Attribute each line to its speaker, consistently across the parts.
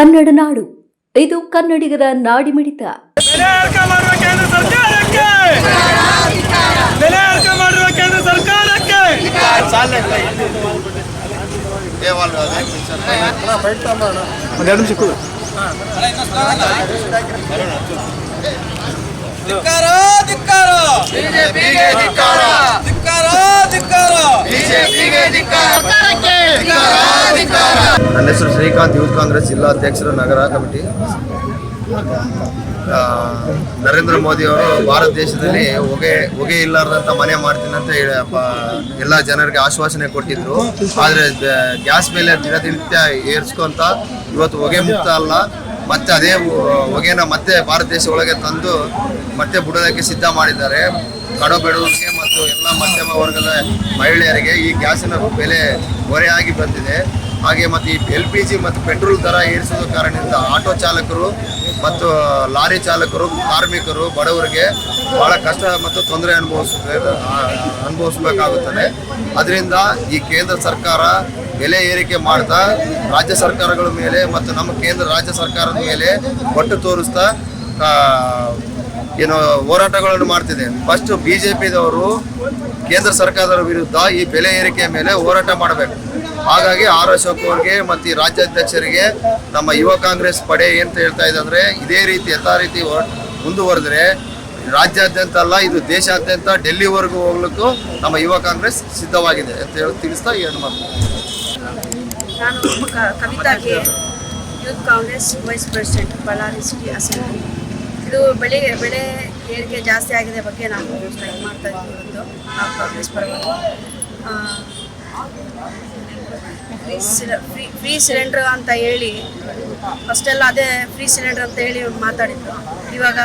Speaker 1: ಕನ್ನಡ ನಾಡು. ಇದು ಕನ್ನಡಿಗರ ನಾಡಿಮಿಡಿತ
Speaker 2: ಬೆಲೆ ಏರಿಕೆ ಮಾಡುವ ಕೇಂದ್ರ ಸರ್ಕಾರಕ್ಕೆ ಬೆಲೆ ಏರಿಕೆ ಮಾಡುವ ಕೇಂದ್ರ ಸರ್ಕಾರಕ್ಕೆ
Speaker 3: ಒಂದೆರಡು ನಿಮಿಷ ಕೂಡು
Speaker 2: ಧಿಕ್ಕಾರ ಧಿಕ್ಕಾರ ಧಿಕ್ಕಾರ ಧಿಕ್ಕಾರ
Speaker 4: ನನ್ನ ಹೆಸರು ಶ್ರೀಕಾಂತ್, ಯೂತ್ ಕಾಂಗ್ರೆಸ್ ಜಿಲ್ಲಾ ಅಧ್ಯಕ್ಷರು, ನಗರ ಕಮಿಟಿ. ನರೇಂದ್ರ ಮೋದಿ ಅವರು ಭಾರತ ದೇಶದಲ್ಲಿ ಹೊಗೆ ಹೊಗೆ ಇಲ್ಲಾರ್ದಂತ ಮನೆ ಮಾಡ್ತೀನಿ ಅಂತ ಎಲ್ಲ ಜನರಿಗೆ ಆಶ್ವಾಸನೆ ಕೊಟ್ಟಿದ್ರು. ಆದರೆ ಗ್ಯಾಸ್ ಮೇಲೆ ದಿನನಿತ್ಯ ಏರ್ಸ್ಕೊಂತ ಇವತ್ತು ಹೊಗೆ ಮುಕ್ತ ಅಲ್ಲ. ಮತ್ತೆ ಅದೇ ಹೊಗೆನ ಮತ್ತೆ ಭಾರತ ದೇಶ ಒಳಗೆ ತಂದು ಮತ್ತೆ ಬಿಡೋದಕ್ಕೆ ಸಿದ್ಧ ಮಾಡಿದ್ದಾರೆ. ಕಡು ಬಡವರಿಗೆ ಮತ್ತು ಎಲ್ಲ ಮಧ್ಯಮ ವರ್ಗದ ಮಹಿಳೆಯರಿಗೆ ಈ ಗ್ಯಾಸಿನ ಬೆಲೆ ಹೊರೆಯಾಗಿ ಬಂದಿದೆ. ಹಾಗೆ ಮತ್ತು ಈ ಎಲ್ ಪಿ ಜಿ ಮತ್ತು ಪೆಟ್ರೋಲ್ ದರ ಏರಿಸುವ ಕಾರಣದಿಂದ ಆಟೋ ಚಾಲಕರು ಮತ್ತು ಲಾರಿ ಚಾಲಕರು, ಕಾರ್ಮಿಕರು, ಬಡವರಿಗೆ ಬಹಳ ಕಷ್ಟ ಮತ್ತು ತೊಂದರೆ ಅನುಭವಿಸುತ್ತೆ ಅನುಭವಿಸಬೇಕಾಗುತ್ತದೆ. ಅದರಿಂದ ಈ ಕೇಂದ್ರ ಸರ್ಕಾರ ಬೆಲೆ ಏರಿಕೆ ಮಾಡ್ತಾ, ರಾಜ್ಯ ಸರ್ಕಾರಗಳ ಮೇಲೆ ಮತ್ತು ನಮ್ಮ ಕೇಂದ್ರ, ರಾಜ್ಯ ಸರ್ಕಾರದ ಮೇಲೆ ಒಟ್ಟು ತೋರಿಸ್ತಾ ಏನು ಹೋರಾಟಗಳನ್ನು ಮಾಡ್ತಿದೆ. ಫಸ್ಟ್ ಬಿ ಜೆ ಪಿದವರು ಕೇಂದ್ರ ಸರ್ಕಾರದ ವಿರುದ್ಧ ಈ ಬೆಲೆ ಏರಿಕೆಯ ಮೇಲೆ ಹೋರಾಟ ಮಾಡಬೇಕು. ಹಾಗಾಗಿ ಆರ್ ಅಶೋಕ್ ಅವ್ರಿಗೆ ಮತ್ತು ಈ ರಾಜ್ಯಾಧ್ಯಕ್ಷರಿಗೆ ನಮ್ಮ ಯುವ ಕಾಂಗ್ರೆಸ್ ಪಡೆ ಏನಂತ ಹೇಳ್ತಾ ಇದೆ ಅಂದ್ರೆ ಇದೇ ರೀತಿ ಯಥಾ ರೀತಿ ಮುಂದುವರೆದ್ರೆ ರಾಜ್ಯಾದ್ಯಂತ ಅಲ್ಲ, ಇದು ದೇಶಾದ್ಯಂತ ಡೆಲ್ಲಿವರೆಗೂ ಹೋಗ್ಲಿಕ್ಕೂ ನಮ್ಮ ಯುವ ಕಾಂಗ್ರೆಸ್ ಸಿದ್ಧವಾಗಿದೆ ಅಂತ ಹೇಳಿ ತಿಳಿಸ್ತಾ ಏನು ಮಾತು.
Speaker 5: ನಾನು ಕವಿತಾಗೆ Kavitha youth congress vice president, Ballari city ಇದು ಬೆಳೆ ಬೆಳೆ ಏರಿಕೆ ಜಾಸ್ತಿ ಆಗಿದೆ ಬಗ್ಗೆ ನಾವು ಸ್ಟ್ರೈಕ್ ಮಾಡ್ತಾ ಇದ್ದೀವಿ ಇವತ್ತು ಕಾಂಗ್ರೆಸ್ ಪರವಾಗಿ. ಫ್ರೀ ಸಿಲಿಂಡರ್ ಫ್ರೀ ಅಂತ ಹೇಳಿ ಫಸ್ಟೆಲ್ಲ ಅದೇ ಫ್ರೀ ಸಿಲಿಂಡರ್ ಅಂತ ಹೇಳಿ ಮಾತಾಡಿದ್ರು. ಇವಾಗ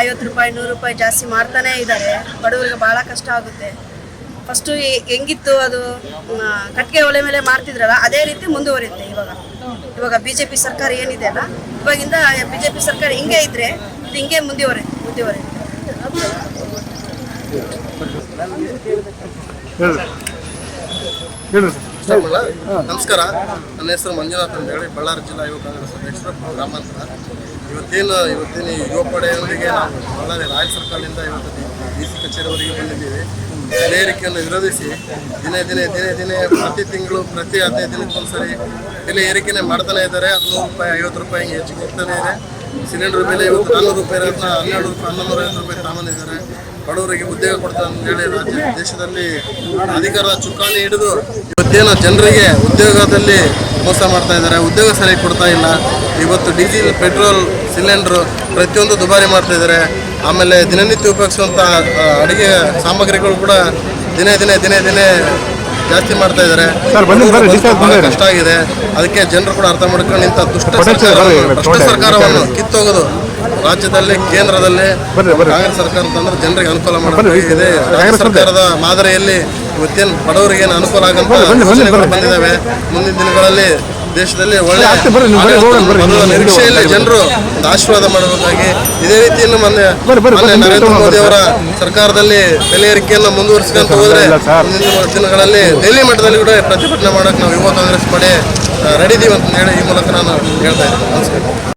Speaker 5: ಐವತ್ತು ರೂಪಾಯಿ, ನೂರು ರೂಪಾಯಿ ಜಾಸ್ತಿ ಮಾಡ್ತಾನೇ ಇದ್ದಾರೆ ಬಡವರಿಗೆ ಭಾಳ ಕಷ್ಟ ಆಗುತ್ತೆ. ಫಸ್ಟು ಹೆಂಗಿತ್ತು ಅದು? ಕಟ್ಟಿಗೆ ಒಲೆ ಮೇಲೆ ಮಾಡ್ತಿದ್ರಲ್ಲ ಅದೇ ರೀತಿ ಮುಂದುವರಿಯುತ್ತೆ ಇವಾಗ. ಇವಾಗ ಬಿ ಜೆ ಪಿ ಸರ್ಕಾರ ಏನಿದೆ ಅಲ್ಲ, ಇವಾಗಿಂದ ಬಿ ಜೆ ಪಿ ಸರ್ಕಾರ ಹಿಂಗೆ ಇದ್ರೆ ಇದು ಹಿಂಗೆ ಮುಂದುವರಿ, ಮುಂದುವರಿಯುತ್ತೆ.
Speaker 3: ಹೇಳಿ.
Speaker 4: ನಮಸ್ಕಾರ. ನನ್ನ ಹೆಸರು ಮಂಜುನಾಥ್ ಅಂತ ಹೇಳಿ ಬಳ್ಳಾರಿ ಜಿಲ್ಲಾ ಯುವ ಕಾಂಗ್ರೆಸ್ ಅಧ್ಯಕ್ಷರು ಗ್ರಾಮಾಂತರ. ಇವತ್ತೇನು, ಇವತ್ತಿನ ಯುವ ಪಡೆಯೊಂದಿಗೆ ನಾವು ಬಳ್ಳಾರಿ ರಾಜ್ಯ ಸರ್ಕಾರದಿಂದ ಇವತ್ತು ಡಿ ಸಿ ಕಚೇರಿವರೆಗೆ ಬಂದಿದ್ದೀವಿ. ಏರಿಕೆಯನ್ನು ವಿರೋಧಿಸಿ ದಿನೇ ದಿನೇ ದಿನೇ ದಿನೇ ಪ್ರತಿ ತಿಂಗಳು, ಪ್ರತಿ ಹದಿನೈದು ದಿನಕ್ಕೊಂದ್ಸರಿ ಬೆಲೆ ಏರಿಕೆನೇ ಮಾಡ್ತಾನೆ ಇದ್ದಾರೆ. ಹದಿನೂರು ರೂಪಾಯಿ, ಐವತ್ತು ರೂಪಾಯಿ ಹಿಂಗೆ ಹೆಚ್ಚಿಗೆ ಹೋಗ್ತಾನೆ ಇದೆ. ಸಿಲಿಂಡರ್ ಬೆಲೆ ಇವತ್ತು ನಾನ್ನೂರು ರೂಪಾಯಿ ಇರೋದನ್ನ ಹನ್ನೆರಡು ರೂಪಾಯಿ, ಹನ್ನೊಂದು ರೂಪಾಯಿ ತಗೊಂಡಿದ್ದಾರೆ ಬಡವರಿಗೆ ಉದ್ಯೋಗ ಕೊಡ್ತಾರೆ ಅಂತ ಹೇಳಿ ರಾಜ್ಯ ದೇಶದಲ್ಲಿ ಅಧಿಕಾರ ಚುಕ್ಕಾಣಿ ಹಿಡಿದು ಇವತ್ತೇನು ಜನರಿಗೆ ಉದ್ಯೋಗದಲ್ಲಿ ಮೋಸ ಮಾಡ್ತಾ ಇದ್ದಾರೆ ಉದ್ಯೋಗ ಸರಿಯಾಗಿ ಕೊಡ್ತಾ ಇಲ್ಲ. ಇವತ್ತು ಡೀಸೆಲ್ ಪೆಟ್ರೋಲ್ ಸಿಲಿಂಡ್ರು ಪ್ರತಿಯೊಂದು ದುಬಾರಿ ಮಾಡ್ತಾ ಇದ್ದಾರೆ. ಆಮೇಲೆ ದಿನನಿತ್ಯ ಉಪಯೋಗಿಸುವಂಥ ಅಡುಗೆ ಸಾಮಗ್ರಿಗಳು ಕೂಡ ದಿನೇ ದಿನೇ ದಿನೇ ದಿನೇ ಜಾಸ್ತಿ ಮಾಡ್ತಾ ಇದ್ದಾರೆ. ಕಷ್ಟ ಆಗಿದೆ. ಅದಕ್ಕೆ ಜನರು ಕೂಡ ಅರ್ಥ ಮಾಡ್ಕೊಂಡು ಇಂಥ ದುಷ್ಟ ಸರ್ಕಾರವನ್ನು ಕಿತ್ತೋಗೋದು. ರಾಜ್ಯದಲ್ಲಿ ಕೇಂದ್ರದಲ್ಲಿ. ಕಾಂಗ್ರೆಸ್ ಸರ್ಕಾರ ಅಂತಂದ್ರೆ ಜನರಿಗೆ ಅನುಕೂಲ
Speaker 3: ಮಾಡಿದೆ
Speaker 4: ಸರ್ಕಾರದ ಮಾದರಿಯಲ್ಲಿ ಇವತ್ತೇನು ಬಡವರಿಗೆ ಏನು ಅನುಕೂಲ ಆಗಂತ ಬಂದಿದ್ದಾವೆ. ಮುಂದಿನ ದಿನಗಳಲ್ಲಿ ದೇಶದಲ್ಲಿ ಒಳ್ಳೆ ನಿರೀಕ್ಷೆಯಲ್ಲಿ ಜನರು ಆಶೀರ್ವಾದ ಮಾಡಬೇಕಾಗಿ ಇದೇ ರೀತಿಯನ್ನು ಮೊನ್ನೆ ನರೇಂದ್ರ ಮೋದಿ ಅವರ ಸರ್ಕಾರದಲ್ಲಿ ಬೆಲೆ ಏರಿಕೆಯನ್ನು ಮುಂದುವರಿಸಿಕೊಂತ ಹೋದ್ರೆ ಮುಂದಿನ ದಿನಗಳಲ್ಲಿ ದೆಹಲಿ ಮಟ್ಟದಲ್ಲಿ ಕೂಡ ಪ್ರತಿಭಟನೆ ಮಾಡಕ್ಕೆ ನಾವು ಯುವ ಕಾಂಗ್ರೆಸ್ ಪಡೆ ರೆಡಿದೀವಿ ಅಂತ ಹೇಳಿ ಈ ಮೂಲಕ ನಾನು ಹೇಳ್ತಾ ಇದ್ದೀನಿ. ನಮಸ್ಕಾರ.